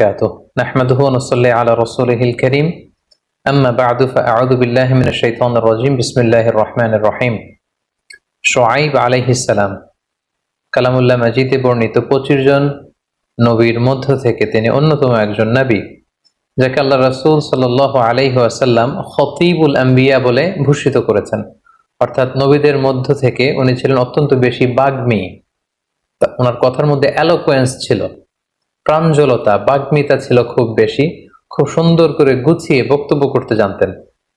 وبركاته نحمده ونصلي على رسوله الكريم أما بعد فأعوذ بالله من الشيطان الرجيم بسم الله الرحمن الرحيم শোয়াইব আলাইহিসালাম কালামুল্লাহ মাজিদে বর্ণিত পঁচিশ জন নবীর মধ্য থেকে তিনি অন্যতম একজন নবী যাকে আল্লাহ রসুল সাল আলাইহি আসাল্লাম খতিবুল আম্বিয়া বলে ভূষিত করেছেন অর্থাৎ নবীদের মধ্য থেকে উনি ছিলেন অত্যন্ত বেশি বাগ্মী তা ওনার কথার মধ্যে অ্যালোকোয়েন্স ছিল প্রাঞ্জলতা বাগ্মিতা ছিল খুব বেশি, খুব সুন্দর করে গুছিয়ে বক্তব্য করতে জানতেন।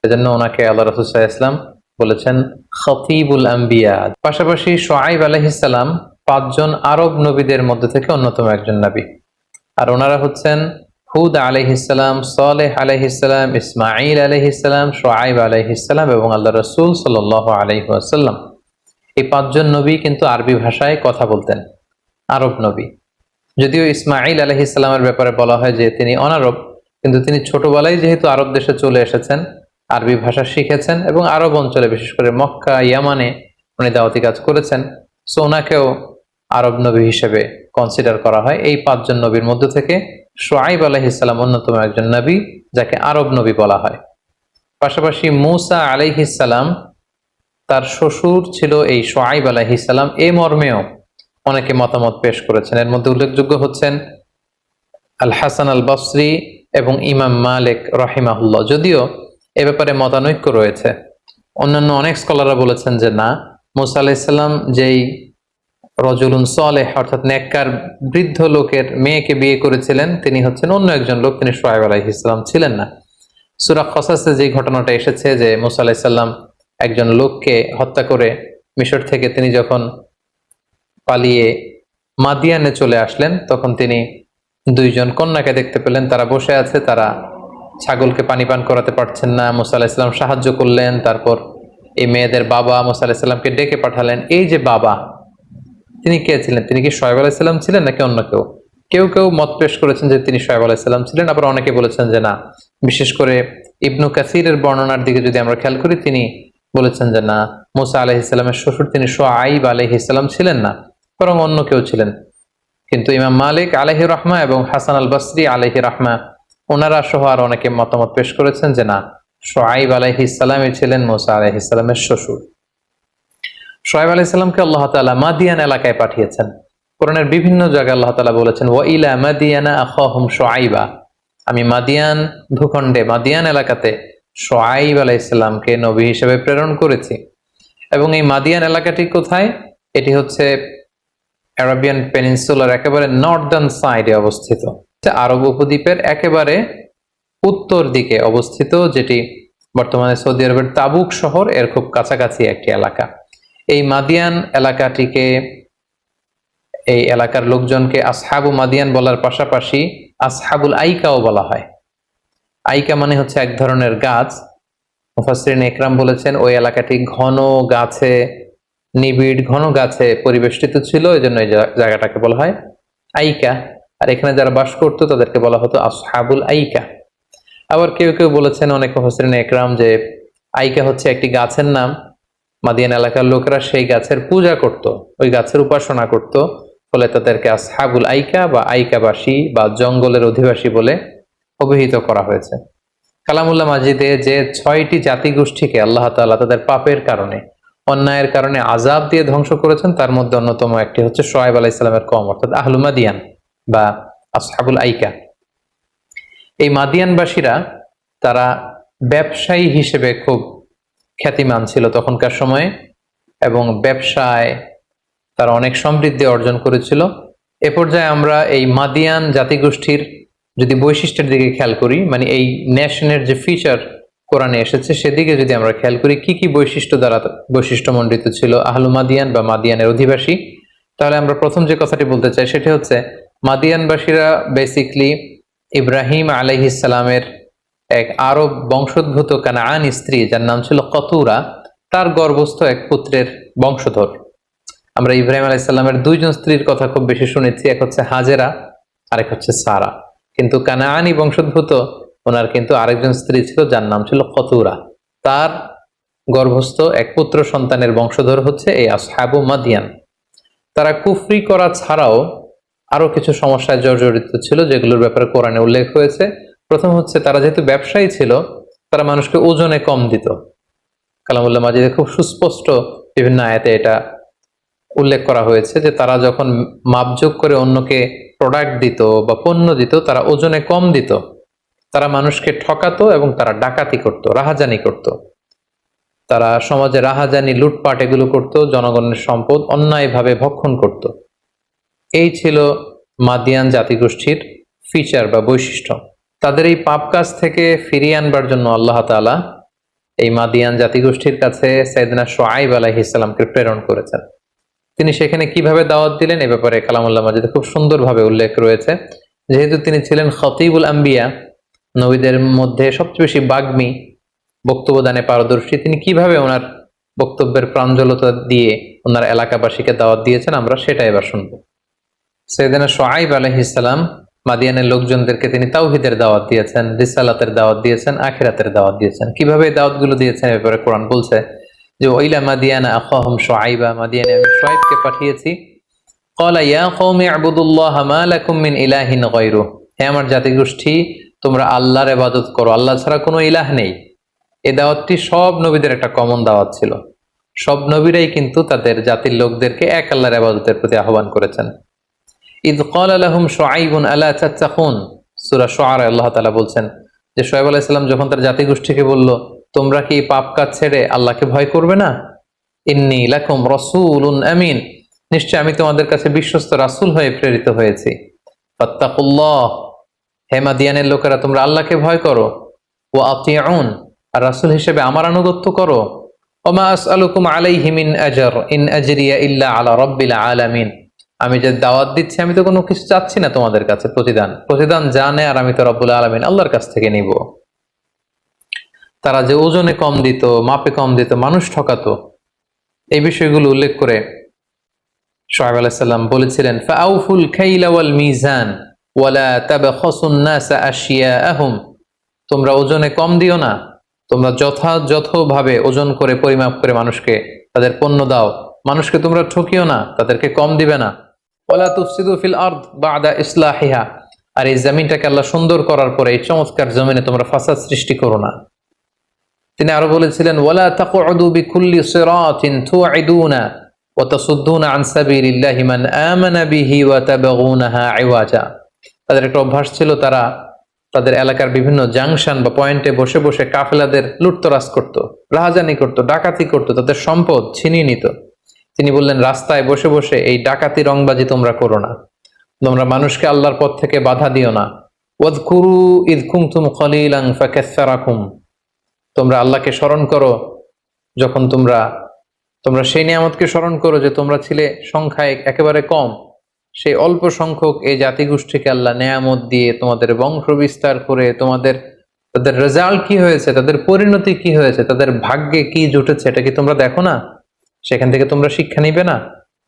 এজন্য ওনাকে আল্লাহ রসুল্লাহ ইসলাম বলেছেন, খতিবুল আম্বিয়া পাশাপাশি সোয়াইব আলহিসাল্লাম পাঁচজন আরব নবীদের মধ্যে থেকে অন্যতম একজন নবী। আর ওনারা হচ্ছেন হুদ আলহিসাল্লাম সালেহ আলহিসাল্লাম ইসমাইল আলহিসাল্লাম সোয়াইব আলহিসাল্লাম এবং আল্লাহ রসুল সাল আলহিহাসাল্লাম এই পাঁচজন নবী কিন্তু আরবি ভাষায় কথা বলতেন, আরব নবী। যদিও ইসমাইল আলহিসাল্লামের ব্যাপারে বলা হয় যে তিনি অনারব, কিন্তু তিনি ছোটবেলায় যেহেতু আরব দেশে চলে এসেছেন, আরবি ভাষা শিখেছেন এবং আরব অঞ্চলে, বিশেষ করে মক্কা, ইয়ামানে উনি দাওয়াতি কাজ করেছেন, সো ওনাকেও আরব নবী হিসেবে কনসিডার করা হয়। এই পাঁচজন নবীর মধ্য থেকে সোয়াইব আলহিসাল্লাম অন্যতম একজন নবী, যাকে আরব নবী বলা হয়। পাশাপাশি মুসা আলাইহিসাল্লাম তার শ্বশুর ছিল এই সোয়াইব আলাইহিসাল্লাম এ মর্মেও অনেকে মতামত পেশ করেছেন। এর মধ্যে উল্লেখযোগ্য হচ্ছেন আল হাসান আল বসরি এবং ইমাম মালিক রহিমাহুল্লাহ। যদিও এ ব্যাপারে মতানৈক্য রয়েছে। অন্যান্য অনেক স্কলাররা বলেছেন যে না, মুসা আলাইসাল্লাম যেই রজুলুন সলেহ, অর্থাৎ নেককার বৃদ্ধ লোকের মেয়েকে বিয়ে করেছিলেন, তিনি হচ্ছেন অন্য একজন লোক, তিনি সোহাইব ইসলাম ছিলেন না। সুরা খসাসে যে ঘটনাটা এসেছে যে মুসা আলাইসাল্লাম একজন লোককে হত্যা করে মিশর থেকে তিনি যখন পালিয়ে মাদিয়ানে চলে আসলেন। তখন তিনি দুইজন কন্যাকে দেখতে পেলেন। তারা বসে আছে, তারা ছাগলকে পানি পান করাতে পারছেন না। মুসা আলাহিসাল্লাম সাহায্য করলেন, তারপর এই মেয়েদের বাবা মুসা আলাহিসাল্লামকে ডেকে পাঠালেন। এই যে বাবা, তিনি কে ছিলেন? তিনি কি সোহেব আলাহিসাল্লাম ছিলেন নাকি অন্য কেউ? কেউ কেউ মত পেশ করেছেন যে তিনি সোহেব আলাহিসাল্লাম ছিলেন। আবার অনেকে বলেছেন যে না। বিশেষ করে ইবনু কাসিরের বর্ণনার দিকে যদি আমরা খেয়াল করি, তিনি বলেছেন যে না, মুসা আলহিসাল্লামের শ্বশুর তিনি সোয়াইব আলহিসাল্লাম ছিলেন না। বরং অন্য কেউ ছিলেন। কিন্তু ইমাম মালিক আলহি রহমা এবং হাসান আল বসরি আলহি রহমা, ওনারা সহ আর অনেকে মতামত পেশ করেছেন যে না, সোয়াইব আলহি ইসালামই ছিলেন মোসা আলহি ইসলামের শ্বশুর। সোয়াইব আলহি ইসলামকে আল্লাহ তালা মাদিয়ান এলাকায় পাঠিয়েছেন। কোরআনের বিভিন্ন জায়গায় আল্লাহ তালা বলেছেন ও ইলা মাদিয়ানা আখহম সোয়াইবা। আমি মাদিয়ান ভূখণ্ডে, মাদিয়ান এলাকাতে সোয়াইব আলাহ ইসলামকে নবী হিসেবে প্রেরণ করেছি। এবং এই মাদিয়ান এলাকাটি কোথায়? এটি হচ্ছে অ্যারাবিয়ান পেনিনসুলার একেবারে নর্দার্ন সাইডে অবস্থিত। আরব উপদ্বীপের একেবারে উত্তর দিকে অবস্থিত, যেটি বর্তমানে সৌদি আরবের তাবুক শহর, এর খুব কাছাকাছি একটি এলাকা। এই মাদিয়ান এলাকাটিকে, এই এলাকার লোকজনকে আসহাবু মাদিয়ান বলার পাশাপাশি আসহাবুল আইকাও বলা হয়। আইকা মানে হচ্ছে এক ধরনের গাছ। মুফাসরিন একরাম বলেছেন, ওই এলাকাটি ঘন গাছে নিবিড় ঘন গাছে পরিবেষ্টিত ছিল এই জন্য এই জায়গাটাকে বলা হয় আইকা। আর এখানে যারা বাস করতো, তাদেরকে বলা হতো আসহাবুল আইকা। আবার কেউ কেউ বলেছেন, অনেক মুফাসরিন একরাম যে আইকা হচ্ছে একটি গাছের নাম। মাদিয়ান এলাকার লোকেরা সেই গাছের পূজা করত, ওই গাছের উপাসনা করত। ফলে তাদেরকে আসহাবুল আইকা বা আইকাবাসী বা জঙ্গলের অধিবাসী বলে অভিহিত করা হয়েছে। কালামুল্লাহ মাজিদে যে ছয়টি জাতিগোষ্ঠীকে আল্লাহ তাল্লাহ তাদের পাপের কারণে অন্যায়ের কারণে আজাব দিয়ে ধ্বংস করেছেন, তার মধ্যে অন্যতম একটি হচ্ছে সোহাইব আলাহ ইসলামের কম, অর্থাৎ আহলুমাদিয়ান বা আসহাবুল আইকা। এই মাদিয়ানবাসীরা তারা ব্যবসায়ী হিসেবে খুব খ্যাতিমান ছিল তখনকার সময়ে এবং ব্যবসায় তারা অনেক সমৃদ্ধি অর্জন করেছিল। এ পর্যায়ে আমরা এই মাদিয়ান জাতিগোষ্ঠীর যদি বৈশিষ্ট্যের দিকে খেয়াল করি মানে এই ন্যাশনের যে ফিচার কোরআনে এসেছে, সেদিকে যদি আমরা খেয়াল করি, কি কি বৈশিষ্ট্য দ্বারা বৈশিষ্ট্যমণ্ডিত ছিল? আহলু মাদিয়ান বা মাদিয়ানের অধিবাসী। তাহলে আমরা প্রথম যে কথাটি বলতে চাই, সেটি হচ্ছে, মাদিয়ানবাসীরা বেসিকলি ইব্রাহিম আলহিসালামের এক আরব বংশোদ্ভূত কানাআন স্ত্রী, যার নাম ছিল কতুরা, তার গর্ভস্থ এক পুত্রের বংশধর। আমরা ইব্রাহিম আলাইসাল্লামের দুইজন স্ত্রীর কথা খুব বেশি শুনেছি, এক হচ্ছে হাজেরা, আরেক হচ্ছে সারা। কিন্তু কানাআনি বংশোদ্ভূত ওনার কিন্তু আরেকজন স্ত্রী ছিল, যার নাম ছিল কতুরা। তার গর্ভস্থ এক পুত্র সন্তানের বংশধর হচ্ছে এই আসহাবু মাদিয়ান। তারা কুফরি করা ছাড়াও আরও কিছু সমস্যায় জর্জরিত ছিল, যেগুলোর ব্যাপারে কোরআনে উল্লেখ হয়েছে। প্রথম হচ্ছে, তারা যেহেতু ব্যবসায়ী ছিল, তারা মানুষকে ওজনে কম দিত। কালামুল্লাহ মাজিদে খুব সুস্পষ্ট বিভিন্ন আয়াতে এটা উল্লেখ করা হয়েছে যে তারা যখন মাপযোগ করে অন্যকে প্রোডাক্ট দিত বা পণ্য দিত, তারা ওজনে কম দিত। তারা মানুষকে ঠকাতো এবং তারা ডাকাতি করত, রাহাজানি করত। তারা সমাজে রাহাজানি, লুটপাট এগুলো করত, জনগণের সম্পদ অন্যায়ভাবে ভক্ষণ করত। এই ছিল মাদিয়ান জাতিগোষ্ঠীর ফিচার বা বৈশিষ্ট্য। তাদের এই পাপ কাজ থেকে ফিরিয়ে আনবার জন্য আল্লাহ তাআলা এই মাদিয়ান জাতিগোষ্ঠীর কাছে সাইদিনা সোয়াইব আলাইহিসাল্লামকে প্রেরণ করেছেন। তিনি সেখানে কীভাবে দাওয়াত দিলেন এ ব্যাপারে কালামুল্লাহ মাজিদে খুব সুন্দরভাবে উল্লেখ রয়েছে। যেহেতু তিনি ছিলেন খতিবুল আম্বিয়া নবীদের মধ্যে সবচেয়ে বেশি বাগ্মী বক্তব্য দানে পারদর্শী, তিনি কীভাবে ওনার বক্তব্যের প্রাঞ্জলতা দিয়ে ওনার এলাকাবাসীকে দাওয়াত দিয়েছেন, আমরা সেটা এবার শুনব। সৈয়দিনা সোয়াইব আলহিসাল্লাম মাদিয়ানের লোকজনদেরকে তিনি তাওহিদের দাওয়াত দিয়েছেন, রিসালাতের দাওয়াত দিয়েছেন, আখিরাতের দাওয়াত দিয়েছেন। কীভাবে এই দাওয়াতগুলো দিয়েছেন এ ব্যাপারে কোরআন বলছে যে, ওইলা মাদিয়ানা আখাহুম শুআইবা মাদিয়ানে আমি শুআইবকে পাঠিয়েছি। ক্বালা ইয়া কওমি ইবুদুল্লাহ মা মিন ইলাহিন গায়রু হে আমার জাতিগোষ্ঠী তোমরা আল্লাহর ইবাদত করো। আল্লাহ ছাড়া কোনো ইলাহ নেই। এই দাওয়াতটি সব নবীদের একটা কমন দাওয়াত ছিল। সব নবীরাই কিন্তু তাদের জাতির লোকদেরকে এক আল্লাহর ইবাদতের প্রতি আহ্বান করেছেন। ঈদ কল আলহুম শোয়াইবুন আল্লাহ চাচ্চাখুন সুরা শোয়ার আল্লাহ তালা বলছেন যে সোহেব আলাইসাল্লাম যখন তার জাতিগোষ্ঠীকে বলল, তোমরা কি পাপ কাজ ছেড়ে আল্লাহকে ভয় করবে না? ইন্নি লাকুম রসুল আমিন। নিশ্চয় আমি তোমাদের কাছে বিশ্বস্ত রাসুল হয়ে প্রেরিত হয়েছি। ফত্তাকুল্লাহ। হেমাদিয়ানের লোকেরা, তোমরা আল্লাহকে ভয় করো। ও আতিয়াউন আর রাসুল হিসেবে আমার আনুগত্য করো। ওমা আসআলুকুম আলাইহি আজর, ইন আজরিয়া ইল্লা আলা রাব্বিল আলামিন। আমি যে দাওয়াত দিচ্ছি, আমি তো কোনো কিছু চাচ্ছি না তোমাদের কাছে, প্রতিদান। প্রতিদান জানে আর আমি তো রব্বুল আলমিন আল্লাহর কাছ থেকে নিব। তারা যে ওজনে কম দিত, মাপে কম দিত, মানুষ ঠকাতো। এই বিষয়গুলো উল্লেখ করে সোহাব আলাইসাল্লাম বলেছিলেন ফাউফুল খাইলা ওয়াল মিজান। ওয়ালা তাবাখাসুন নাসা আশিয়াআহুম। তোমরা ওজনে কম দিও না। তোমরা যথাযথভাবে ওজন করে, পরিমাপ করে মানুষকে তাদের পণ্য দাও। মানুষকে তোমরা ঠকিও না, তাদেরকে কম দিবে না। ওলা তুফসিদু ফিল আর্দ বাদা ইসলাহিহা। আর এই জমিনটাকে আল্লাহ সুন্দর করার পরে এই চমৎকার জমিনে তোমরা ফাসাদ সৃষ্টি করো না। তিনি আরও বলেছিলেন, ওয়ালা তাকুদু বিকুল্লি সিরাতিন তুআইদুনা ওয়া তাসুদ্দুনা আন সাবিলিল্লাহি মান আমানা বিহি ওয়া তাবগুনাহা ইওয়াজা। তাদের একটা অভ্যাস ছিল, তারা তাদের এলাকার বিভিন্ন জাংশন বা পয়েন্টে বসে বসে কাফেলাদের লুটতরাজ করত, রাহাজানি করত, ডাকাতি করত, তাদের সম্পদ ছিনিয়ে নিত। তিনি বললেন, রাস্তায় বসে বসে এই ডাকাতি রংবাজি তোমরা করো না। তোমরা মানুষকে আল্লাহর পথ থেকে বাধা দিও না। তোমরা আল্লাহকে স্মরণ করো যখন তোমরা তোমরা সেই নিয়ামতকে স্মরণ করো যে তোমরা ছিলে সংখ্যায় একেবারে কম। সেই অল্প সংখ্যক এই জাতিগোষ্ঠীকে আল্লাহ নেয়ামত দিয়ে তোমাদের বংশ বিস্তার করে তোমাদের, তাদের রেজাল্ট কি হয়েছে, তাদের পরিণতি কি হয়েছে, তাদের ভাগ্যে কি জুটেছে, এটা কি তোমরা দেখো না? সেখান থেকে তোমরা শিক্ষা নিবে না?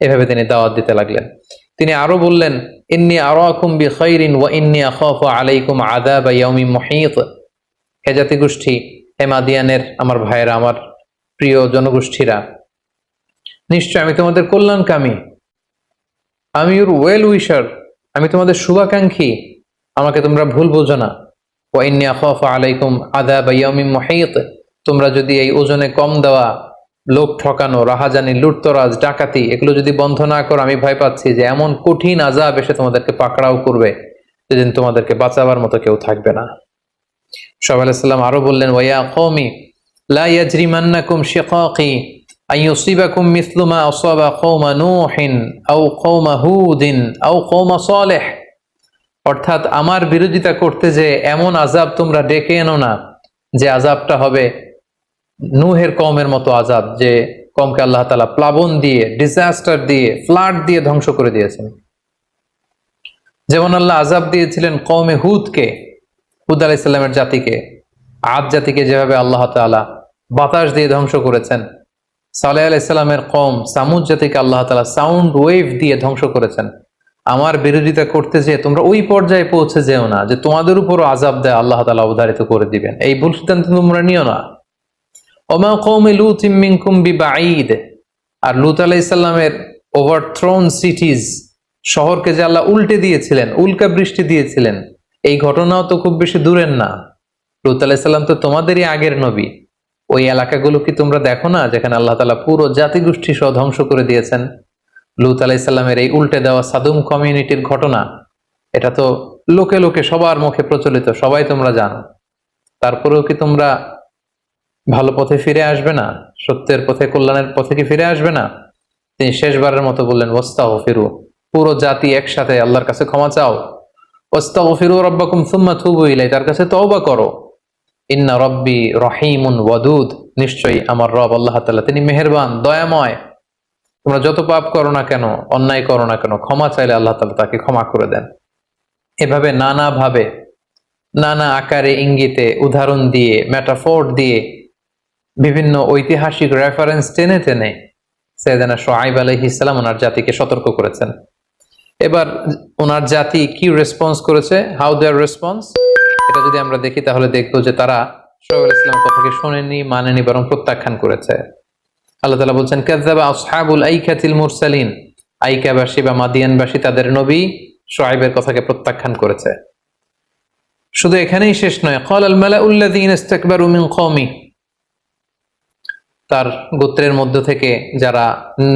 এভাবে তিনি দাওয়াত দিতে লাগলেন। তিনি আরও বললেন, ইন্নি আরাকুম বি খাইরিন ওয়া ইন্নি আখাফু আলাইকুম আযাব ইয়াউমি মুহীত। হে জাতি গোষ্ঠী হে মাদিয়ানের আমার ভাইয়েরা, আমার প্রিয় জনগোষ্ঠীরা, নিশ্চয় আমি তোমাদের কল্যাণকামী। আমি ওর ওয়েল উইশার আমি তোমাদের শুভাকাঙ্ক্ষী। আমাকে তোমরা ভুল বোঝো না। আখাফু আলাইকুম ইয়াউমি মুহীত। তোমরা যদি এই ওজনে কম দেওয়া লোক ঠকানো, রাহাজানি, লুটতরাজ, ডাকাতি, এগুলো যদি বন্ধ না করো, আমি ভয় পাচ্ছি যে এমন কঠিন আজাব এসে তোমাদেরকে পাকড়াও করবে, যেদিন তোমাদেরকে বাঁচাবার মতো কেউ থাকবে না। সব আলাইসাল্লাম আরও বললেন, ওয়া কৌমি লা ইয়াজরিমান্নাকুম শিকাকি। আন ইউসিবাকুম মিসলু মা আসাবা কওমা নূহিন আও কওমা হুদিন আও কওমা সালেহ। অর্থাৎ আমার বিরোধিতা করতে যে এমন আজাব তোমরা ডেকে এনো না যে আজাবটা হবে নুহের কমের মতো আজাব যে কমকে আল্লাহ তালা প্লাবন দিয়ে ডিজাস্টার দিয়ে ফ্লাড দিয়ে ধ্বংস করে দিয়েছেন। যেমন আল্লাহ আজাব দিয়েছিলেন কৌমে হুদকে, হুদ আলাইসাল্লামের জাতিকে। আদ জাতিকে যেভাবে আল্লাহ তালা বাতাস দিয়ে ধ্বংস করেছেন। সালেহ আলাইসাল্লামের কম সামুদ জাতিকে আল্লাহ তালা সাউন্ড ওয়েভ দিয়ে ধ্বংস করেছেন। আমার বিরোধিতা করতে যে তোমরা ওই পর্যায়ে পৌঁছে যেও না যে তোমাদের উপরও আজাব দেয় আল্লাহ তালা অবধারিত করে দিবেন। এই ভুল সিদ্ধান্ত তোমরা নিও না। ওমা কৌমে লুত মিনকুম বিবাঈদ। আর লুত আলাইসাল্লামের ওভারথ্রোন সিটিজ শহরকে যে আল্লাহ উল্টে দিয়েছিলেন, উল্কা বৃষ্টি দিয়েছিলেন, এই ঘটনাও তো খুব বেশি দূরের না। লুত আলাইসাল্লাম তো তোমাদেরই আগের নবী। ওই এলাকাগুলো কি তোমরা দেখো না যেখানে আল্লাহ তালা পুরো জাতিগোষ্ঠী সহ ধ্বংস করে দিয়েছেন? লুত আলাইসাল্লামের এই উল্টে দেওয়া সাদুম কমিউনিটির ঘটনা, এটা তো লোকে লোকে সবার মুখে প্রচলিত, সবাই তোমরা জানো। তারপরেও কি তোমরা ভালো পথে ফিরে আসবে না? সত্যের পথে, কল্যাণের পথে কি ফিরে আসবে না? তিনি শেষবারের মতো বললেন ওস্তাহ ফিরু পুরো জাতি একসাথে আল্লাহর কাছে ক্ষমা চাও। ওস্তা ওস্তাহ ফিরু রব্বাকুম সুম্মা থুবু ইলাই তার কাছে তওবা করো। ইন্না রব্বি রহিমুন ওয়াদুদ নিশ্চয়ই আমার রব আল্লাহ তাআলা, তিনি মেহেরবান, দয়াময়। তোমরা যত পাপ করো না কেন, অন্যায় করো না কেন, ক্ষমা চাইলে আল্লাহ তাআলা তাকে ক্ষমা করে দেন। এভাবে নানা ভাবে নানা আকারে ইঙ্গিতে উদাহরণ দিয়ে মেটাফোর দিয়ে, বিভিন্ন ঐতিহাসিক রেফারেন্স টেনে টেনে সৈয়দানা সোহাইব আলহি ইসলাম ওনার জাতিকে সতর্ক করেছেন। এবার ওনার জাতি কি রেসপন্স করেছে? হাউ দেয়ার রেসপন্স এটা যদি আমরা দেখি, তাহলে দেখব যে তারা সোহাইব ইসলামের কথাকে শোনেনি, মানেনি, বরং প্রত্যাখ্যান করেছে। আল্লাহ তালা বলছেন কাজ্জাবা আসহাবুল আইকাতিল মুরসালিন। আইকাবাসী বা মাদিয়ানবাসী তাদের নবী সোহাইবের কথাকে প্রত্যাখ্যান করেছে। শুধু এখানেই শেষ নয় কল আল মালাউল্লাযীন ইস্তাকবারু মিন কওমি। তার গোত্রের মধ্য থেকে যারা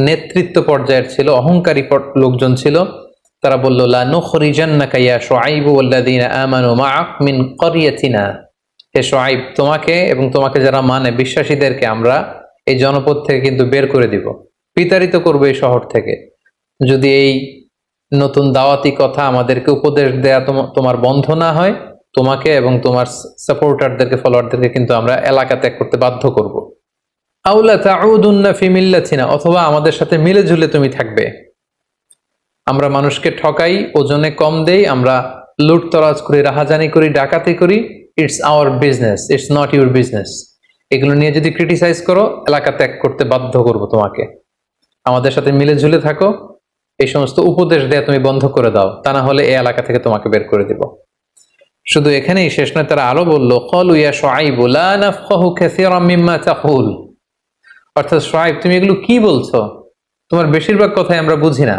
নেতৃত্ব পর্যায়ের ছিল, অহংকারী লোকজন ছিল তারা বলল শুআইব তোমাকে এবং তোমাকে যারা মানে বিশ্বাসীদেরকে আমরা এই জনপদ থেকে কিন্তু বের করে দিব, বিতাড়িত করবে এই শহর থেকে। যদি এই নতুন দাওয়াতি কথা আমাদেরকে উপদেশ দেয়া তোম- তোমার বন্ধ না হয়, তোমাকে এবং তোমার সাপোর্টারদেরকে ফলোয়ারদেরকে কিন্তু আমরা এলাকা ত্যাগ করতে বাধ্য করব। আউলা তাউদুন্না ফি অথবা আমাদের সাথে মিলে ঝুলে তুমি থাকবে। আমরা মানুষকে ঠকাই, ওজনে কম দেই, আমরা লুটতরাজ করি, রাহাজানি করি, ডাকাতি করি it's our business it's not your business এগুলো নিয়ে যদি ক্রিটিসাইজ করো, এলাকা ত্যাগ করতে বাধ্য করব তোমাকে। আমাদের সাথে মিলে ঝুলে থাকো, এই সমস্ত উপদেশ দেয়া তুমি বন্ধ করে দাও, তা না হলে এই এলাকা থেকে তোমাকে বের করে দিব। শুধু এখানেই শেষ নয়, তারা আরও বলল, কলু ইয়া তাকুল। অর্থাৎ সোহাইব তুমি এগুলো কি বলছো? তোমার বেশিরভাগ কথাই আমরা বুঝি না।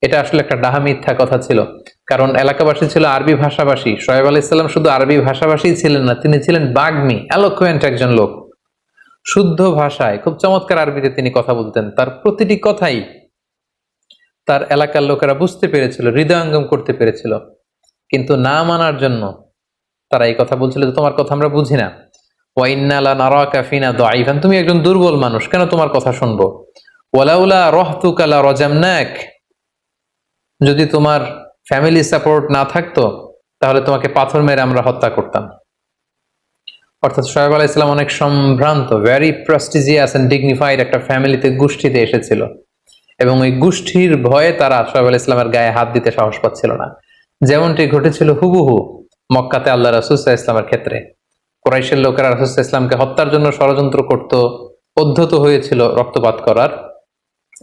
এটা আসলে একটা ডাহা মিথ্যা কথা ছিল। কারণ এলাকাবাসী ছিল আরবি ভাষাভাষী। সোহেব আলাহ ইসলাম শুধু আরবি ভাষাভাষী ছিলেন না, তিনি ছিলেন বাগ্মি অ্যালোকুয়েন্ট একজন লোক। শুদ্ধ ভাষায়, খুব চমৎকার আরবিতে তিনি কথা বলতেন। তার প্রতিটি কথাই তার এলাকার লোকেরা বুঝতে পেরেছিল, হৃদয়ঙ্গম করতে পেরেছিল। কিন্তু না মানার জন্য তারা এই কথা বলছিল যে, তোমার কথা আমরা বুঝি না। ওয়াইন্নালা নারাকা ফিনা দাইফান তুমি একজন দুর্বল মানুষ, কেন তোমার কথা শুনব? ওয়ালাউলা রহতুকালা রজামনাক। যদি তোমার ফ্যামিলি সাপোর্ট না থাকতো, তাহলে তোমাকে পাথর মেরে আমরা হত্যা করতাম। অর্থাৎ সোহেব আলাহ ইসলাম অনেক সম্ভ্রান্ত ভেরি প্রেস্টিজিয়াস এন্ড ডিগনিফাইড একটা ফ্যামিলিতে গোষ্ঠীতে এসেছিল। এবং ওই গোষ্ঠীর ভয়ে তারা সোহেব আলাহ ইসলামের গায়ে হাত দিতে সাহস পাচ্ছিল না। যেমনটি ঘটেছিল হুবহু মক্কাতে আল্লাহ রাসুসাহ ইসলামের ক্ষেত্রে। কোরাইশের লোকেরা রাসুসাহ ইসলামকে হত্যার জন্য ষড়যন্ত্র করত পদ্ধত হয়েছিল রক্তপাত করার।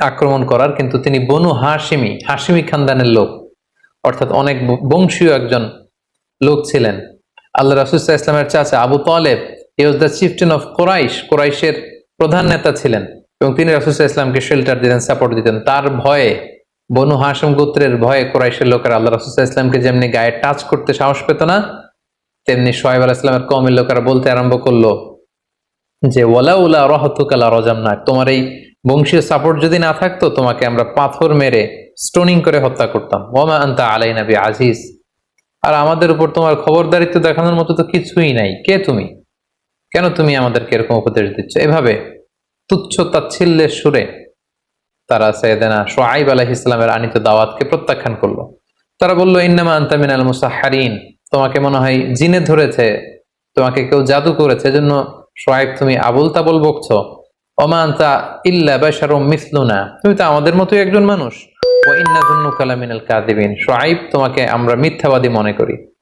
আক্রমণ করার, কিন্তু তিনি বনু হাসিমি হাসিমি খানদানের লোক। অর্থাৎ অনেক বংশীয় একজন লোক ছিলেন। আল্লাহ রাসুসাহ ইসলামের চাচা Abu Talib he was the chieftain of Quraysh, কোরাইশের প্রধান নেতা ছিলেন। এবং তিনি রাসুসাহ ইসলামকে শেল্টার দিতেন সাপোর্ট দিতেন। তার ভয়ে, বনু হাসম গোত্রের ভয়ে কোরাইশের লোকেরা আল্লাহ রাসুসাহ ইসলামকে যেমনি গায়ে টাচ করতে সাহস পেত না, তেমনি সোহেব আলাহ ইসলামের কমের লোকেরা বলতে আরম্ভ করল যে ওলা উলা রহতুকালা রজামনাক তোমার এই বংশীয় সাপোর্ট যদি না থাকতো, তোমাকে আমরা পাথর মেরে স্টোনিং করে হত্যা করতাম। ওমা আন্তা আলাই নবী আজিজ আর আমাদের উপর তোমার খবরদারিত্ব দেখানোর মতো তো কিছুই নাই। কে তুমি? কেন তুমি আমাদেরকে এরকম উপদেশ দিচ্ছ? এভাবে তুচ্ছ তাচ্ছিল্যের সুরে তারা সৈয়দানা সোয়াইব আলাহ ইসলামের আনিত দাওয়াতকে প্রত্যাখ্যান করল। তারা বলল, ইন্নামা আন্তা মিনাল মুসাহারিন তোমাকে মনে হয় জিনে ধরেছে, তোমাকে কেউ জাদু করেছে। এজন্য সোয়াইব তুমি আবুল তাবুল বকছো। অমান্তা ইল্লা মিসলুনা। তুমি তো আমাদের মতোই একজন মানুষ। ও কালামিনাল কাদিবিন তোমাকে আমরা মিথ্যাবাদী মনে করি।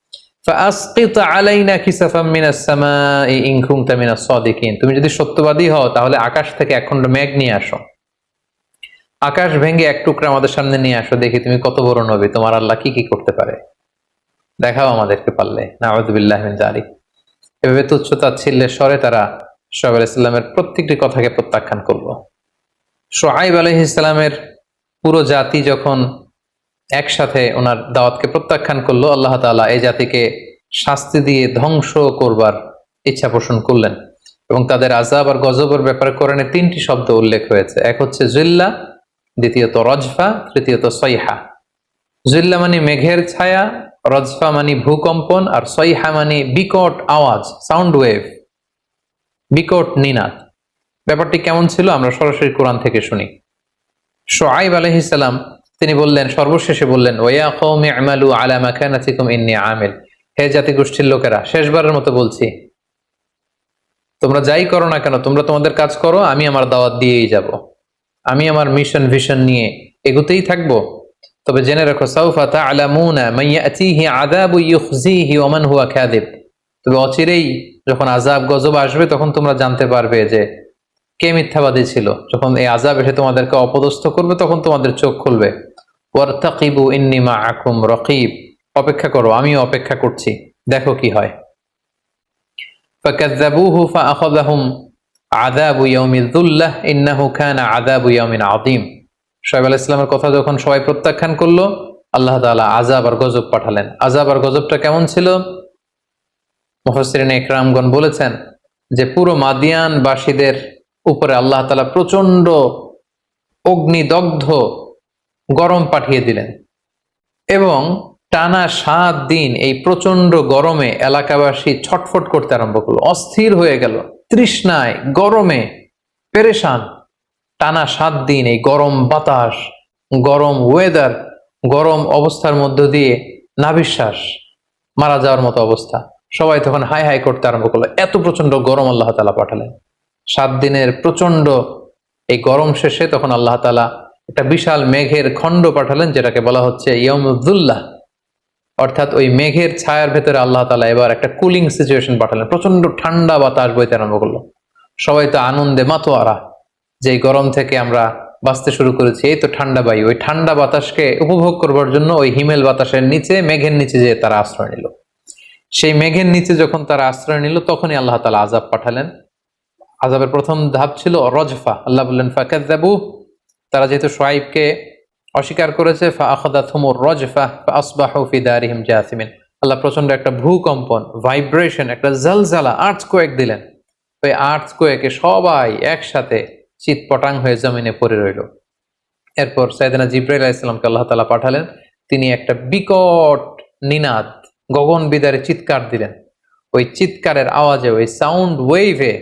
তুমি যদি সত্যবাদী হও, তাহলে আকাশ থেকে একখণ্ড মেঘ নিয়ে আসো। আকাশ ভেঙে এক টুকরা আমাদের সামনে নিয়ে আসো। দেখি তুমি কত বড় হবে তোমার আল্লাহ কি কি করতে পারে? দেখাও আমাদেরকে পারলে। নাওয়াজ জারি এভাবে তুচ্ছ তাচ্ছিল্যের স্বরে তারা সোহাব আলাইসাল্লামের প্রত্যেকটি কথাকে প্রত্যাখ্যান করল সোহাইব আলহ ইসলামের পুরো জাতি যখন একসাথে ওনার দাওয়াতকে প্রত্যাখ্যান করল, আল্লাহ তাআলা এই জাতিকে শাস্তি দিয়ে ধ্বংস করবার ইচ্ছা পোষণ করলেন এবং তাদের আজাব আর গজবের ব্যাপারে কোরআনে তিনটি শব্দ উল্লেখ হয়েছে এক হচ্ছে জিল্লা, দ্বিতীয়ত রজফা, তৃতীয়ত সৈহা জিল্লা মানে মেঘের ছায়া, রজফা মানে ভূকম্পন, আর সৈহা মানে বিকট আওয়াজ সাউন্ড ওয়েভ বিকট নিনাদ। ব্যাপারটি কেমন ছিল আমরা সরাসরি কোরআন থেকে শুনি। শোয়াইব আলহিসাল্লাম তিনি বললেন, সর্বশেষে বললেন, ওয়া কওমি আমালু। হে জাতি গোষ্ঠীর লোকেরা, শেষবারের মতো বলছি, তোমরা যাই করো না কেন, তোমরা তোমাদের কাজ করো, আমি আমার দাওয়াত দিয়েই যাব। আমি আমার মিশন ভিশন নিয়ে এগুতেই থাকব। তবে জেনে রাখো, সাউফা তা'লামুনা মান ইয়াতিহি আযাবু ইউখজিহি ওয়া মান হুয়া কাযিব। তবে অচিরেই যখন আযাব গজব আসবে তখন তোমরা জানতে পারবে যে কে মিথ্যাবাদী ছিল যখন এই আযাব এসে তোমাদেরকে অপদস্থ করবে তখন তোমাদের চোখ খুলবে ওয়ারতাকিবু ইন্নী মাআকুম রাকিব অপেক্ষা করো আমিও অপেক্ষা করছি দেখো কি হয় فكذبوه فأخذهم عذاب يوم الذلة إنه كان عذاب يوم عظيم শোয়েব আলাহ ইসলামের কথা যখন সবাই প্রত্যাখ্যান করলো আল্লাহ তাআলা আজাব আর গজব পাঠালেন আজাব আর গজবটা কেমন ছিল মুফাসসিরিন ইকরামগণ বলেছেন যে পুরো মাদিয়ানবাসীদের উপরে আল্লাহ তাআলা প্রচণ্ড অগ্নিদগ্ধ গরম পাঠিয়ে দিলেন। এবং টানা সাত দিন এই প্রচণ্ড গরমে এলাকাবাসী ছটফট করতে আরম্ভ করল। অস্থির হয়ে গেল। তৃষ্ণায় গরমে পেরেশান। টানা সাত দিন এই গরম বাতাস, গরম ওয়েদার গরম অবস্থার মধ্য দিয়ে নাবিশ্বাস মারা যাওয়ার মতো অবস্থা। সবাই তখন হাই হাই করতে আরম্ভ করল। এত প্রচণ্ড গরম আল্লাহ তালা পাঠালেন। সাত দিনের প্রচণ্ড এই গরম শেষে তখন আল্লাহ তালা একটা বিশাল মেঘের খণ্ড পাঠালেন, যেটাকে বলা হচ্ছে ইয়মুদ্দুল্লাহ অর্থাৎ ওই মেঘের ছায়ার ভেতরে আল্লাহ তালা এবার একটা কুলিং সিচুয়েশন পাঠালেন। প্রচণ্ড ঠান্ডা বাতাস বইতে আরম্ভ করল। সবাই তো আনন্দে মাতোয়ারা যে গরম থেকে আমরা বাঁচতে শুরু করেছি, এই তো ঠান্ডা বায়ু। ওই ঠান্ডা বাতাসকে উপভোগ করবার জন্য ওই হিমেল বাতাসের নিচে, মেঘের নিচে যে তারা আশ্রয় নিল। সেই মেঘের নিচে যখন তারা আশ্রয় নিল, তখনই আল্লাহ তালা আজাব পাঠালেন। আজাবের প্রথম ধাপ ছিল রজফা। আল্লাহ বললেন ফাকাদাবু তারা যেহেতু সোয়াইবকে অস্বীকার করেছে জাসিমিন। আল্লাহ প্রচণ্ড একটা ভূকম্পন, ভাইব্রেশন, একটা জালজালা আর্টস কোয়েক দিলেন। ওই আর্টস কোয়েকে সবাই একসাথে চিৎপটাং হয়ে জমিনে পড়ে রইল। এরপর সাইদানা জিব্রাইল ইসলামকে আল্লাহ তালা পাঠালেন। তিনি একটা বিকট নিনাদ গগন বিদারে চিৎকার দিলেন। ওই চিৎকারের আওয়াজে, ওই সাউন্ড ওয়েভে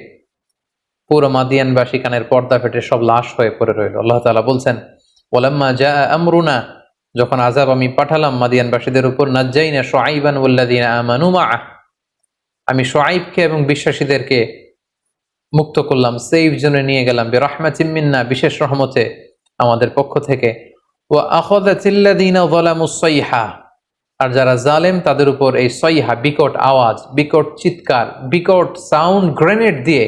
পুরো মাদিয়ানবাসী কানের পর্দা ফেটে সব লাশ হয়ে পড়ে রইল। আল্লাহ তালা বলছেন, ওলাম্মা যা আমরুনা যখন আজাব আমি পাঠালাম মাদিয়ানবাসীদের উপর, নাজ্জাইনা সোয়াইবান উল্লাদিন আমি সোয়াইবকে এবং বিশ্বাসীদেরকে মুক্ত করলাম সেফ জোনে নিয়ে গেলাম। বে রহমা চিম্মিন্না বিশেষ রহমতে আমাদের পক্ষ থেকে। ও আখদা চিল্লাদিনা ওয়ালামুসাইহা আর যারা জালেম, তাদের উপর এই সইহা, বিকট আওয়াজ, বিকট চিৎকার, বিকট সাউন্ড গ্রেনেড দিয়ে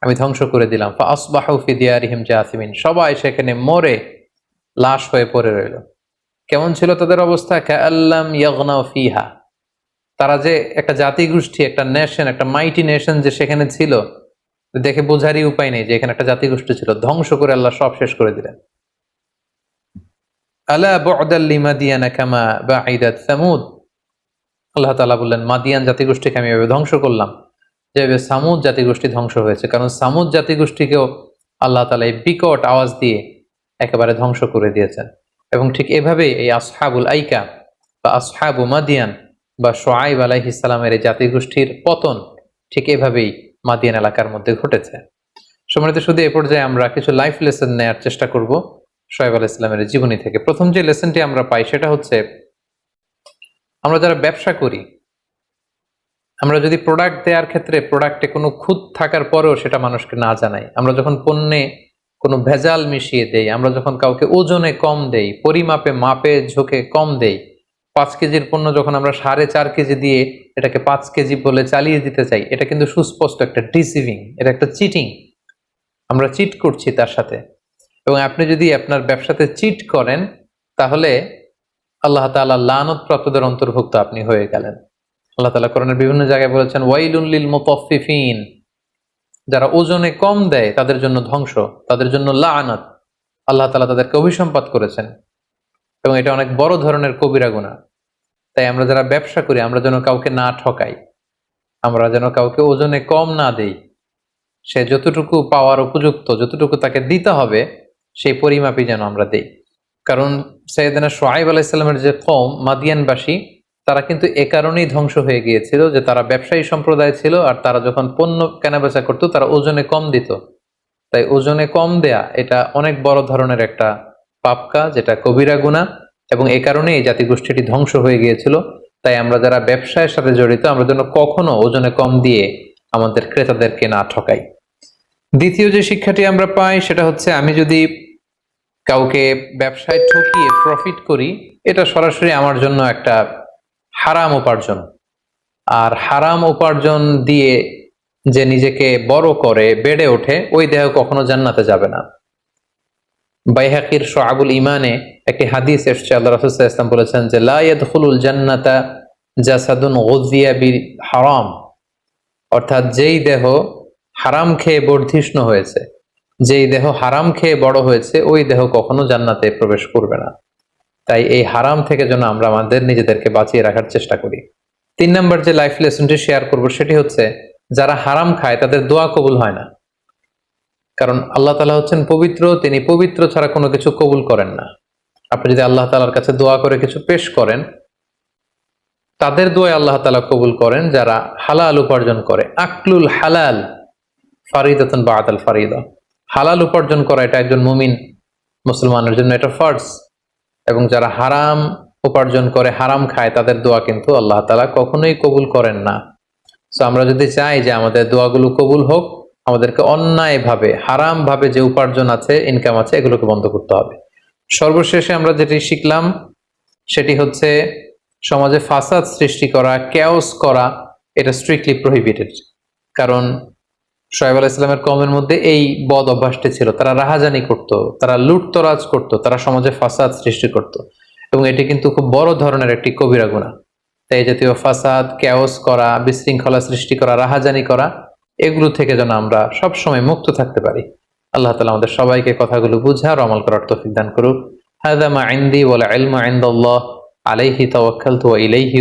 আমি ধ্বংস করে দিলাম। আসবাহুফি দিয়ারিহিম জাসিমিন। সবাই সেখানে মরে, লাশ হয়ে পড়ে রইল। কেমন ছিল তাদের অবস্থা? ইয়াগনাও ফিহা। তারা যে একটা জাতি গোষ্ঠী একটা নেশন একটা মাইটি নেশন যে সেখানে ছিল, দেখে বোঝারই উপায় নেই যে এখানে একটা জাতিগোষ্ঠী ছিল। ধ্বংস করে আল্লাহ সব শেষ করে দিলেন। আলা বদাল্লি মাদিয়ানা কামা বা আইদাত সামুদ। আল্লাহ তালা বললেন, মাদিয়ান জাতিগোষ্ঠীকে আমি এভাবে ধ্বংস করলাম যেভাবে সামুদ জাতিগোষ্ঠী ধ্বংস হয়েছে। কারণ সামুদ জাতিগোষ্ঠীকেও আল্লাহ তালা এই বিকট আওয়াজ দিয়ে একেবারে ধ্বংস করে দিয়েছেন। এবং ঠিক এভাবেই এই আসহাবুল আইকা বা আসহাবু মাদিয়ান বা সোয়াইব আলাইহিসালামের এই জাতিগোষ্ঠীর পতন ঠিক এভাবেই মাদিয়ান এলাকার মধ্যে ঘটেছে। সম্মানিত শুধু এ পর্যায়ে আমরা কিছু লাইফ লেসন নেওয়ার চেষ্টা করব। সোয়েব আলাহ ইসলামের জীবনী থেকে। প্রথম যে লেসনটি আমরা পাই সেটা হচ্ছে, আমরা যারা ব্যবসা করি, আমরা যদি প্রোডাক্ট দেওয়ার ক্ষেত্রে প্রোডাক্টে কোনো খুঁত থাকার পরেও সেটা মানুষকে না জানাই, আমরা যখন পণ্যে কোনো ভেজাল মিশিয়ে দেই, আমরা যখন কাউকে ওজনে কম দেই, পরিমাপে মাপে ঝোঁকে কম দেই, পাঁচ কেজির পণ্য যখন আমরা সাড়ে চার কেজি দিয়ে এটাকে পাঁচ কেজি বলে চালিয়ে দিতে চাই, এটা কিন্তু সুস্পষ্ট একটা ডিসিভিং এটা একটা চিটিং আমরা চিট করছি তার সাথে। এবং আপনি যদি আপনার ব্যবসাতে চিট করেন, তাহলে আল্লাহ তালা লানত প্রাপ্তদের অন্তর্ভুক্ত আপনি হয়ে গেলেন। আল্লাহ তালা করণের বিভিন্ন জায়গায় বলেছেন ওয়াইলুল্লিল মুতফিফিন যারা ওজনে কম দেয়, তাদের জন্য ধ্বংস, তাদের জন্য লানত। আল্লাহ তালা তাদেরকে অভিসম্পাত করেছেন। এবং এটা অনেক বড় ধরনের কবিরা গুণা তাই আমরা যারা ব্যবসা করি, আমরা যেন কাউকে না ঠকাই। আমরা যেন কাউকে ওজনে কম না দেই। সে যতটুকু পাওয়ার উপযুক্ত, যতটুকু তাকে দিতে হবে সেই পরিমাপই যেন আমরা দেই। কারণ সৈয়দানা সোহাইব আলাইসাল্লামের যে কম মাদিয়ানবাসী, তারা কিন্তু এ কারণেই ধ্বংস হয়ে গিয়েছিল যে তারা ব্যবসায়ী সম্প্রদায় ছিল আর তারা যখন পণ্য কেনাবেচা করতো, তারা ওজনে কম দিত। তাই ওজনে কম দেয়া এটা অনেক বড় ধরনের একটা পাপ যেটা কবিরা গুণা এবং এ কারণে এই জাতিগোষ্ঠীটি ধ্বংস হয়ে গিয়েছিল। তাই আমরা যারা ব্যবসায়ের সাথে জড়িত, আমরা যেন কখনো ওজনে কম দিয়ে আমাদের ক্রেতাদেরকে না ঠকাই। দ্বিতীয় যে শিক্ষাটি আমরা পাই, সেটা হচ্ছে আমি যদি কাউকে ব্যবসায় ঠকিয়ে প্রফিট করি, এটা সরাসরি আমার জন্য একটা হারাম উপার্জন। আর হারাম উপার্জন দিয়ে যে নিজেকে বড় করে, বেড়ে ওঠে, ওই দেহ কখনো জান্নাতে যাবে না। বাইহাকির সোয়াবুল ইমানে একটি হাদিস এসছে, আল্লাহ রাসুল্লাহ ইসলাম বলেছেন যে লাইয়াদুল জান্নাতা জাসাদুন গজিয়া বি হারাম। অর্থাৎ যেই দেহ হারাম খেয়ে বর্ধিষ্ণ হয়েছে যেই দেহ হারাম খেয়ে বড় হয়েছে, ওই দেহ কখনো জান্নাতে প্রবেশ করবে না। তাই এই হারাম থেকে যেন আমরা আমাদের নিজেদেরকে বাঁচিয়ে রাখার চেষ্টা করি। তিন নম্বর যে লাইফ লেসনটি শেয়ার করব সেটি হচ্ছে, যারা হারাম খায় তাদের দোয়া কবুল হয় না। কারণ আল্লাহ তালা হচ্ছেন পবিত্র, তিনি পবিত্র ছাড়া কোনো কিছু কবুল করেন না। আপনি যদি আল্লাহ তালার কাছে দোয়া করে কিছু পেশ করেন, তাদের দোয়া আল্লাহ তালা কবুল করেন, যারা হালাল উপার্জন করে। আকলুল হালাল, ফারিদাতন বা আদাল ফারিদা। হালাল উপার্জন করা, এটা একজন মুমিন মুসলমানের জন্য এটা ফার্স এবং যারা হারাম উপার্জন করে, হারাম খায়, তাদের দোয়া কিন্তু আল্লাহ তালা কখনোই কবুল করেন না। সো আমরা যদি চাই যে আমাদের দোয়াগুলো কবুল হোক, আমাদেরকে অন্যায়ভাবে হারাম ভাবে যে উপার্জন আছে ইনকাম আছে, এগুলোকে বন্ধ করতে হবে। সর্বশেষে আমরা যেটি শিখলাম, সেটি হচ্ছে সমাজে ফাসাদ সৃষ্টি করা ক্যাওস করা, এটা স্ট্রিক্টলি প্রহিবিটেড কারণ সোহেব আলাহ ইসলামের কমের মধ্যে এই বদ অভ্যাসটি ছিল। তারা রাহাজানি করত, তারা লুটতরাজ করত, তারা সমাজে ফাসাদ সৃষ্টি করত। এবং এটি কিন্তু খুব বড় ধরনের একটি কবিরা গুণা। তাই জাতীয় ফাসাদ, ক্যাওস করা, বিশৃঙ্খলা সৃষ্টি করা, রাহাজানি করা, এগুলো থেকে যেন আমরা সবসময় মুক্ত থাকতে পারি। আল্লাহ তালা আমাদের সবাইকে কথাগুলো বুঝার আমল করার তৌফিক দান করুক। হাদা মা ইন্দি ওয়ালা ইলমা ইনদাল্লাহ, আলাইহি তাওয়াক্কালতু ওয়া ইলাইহি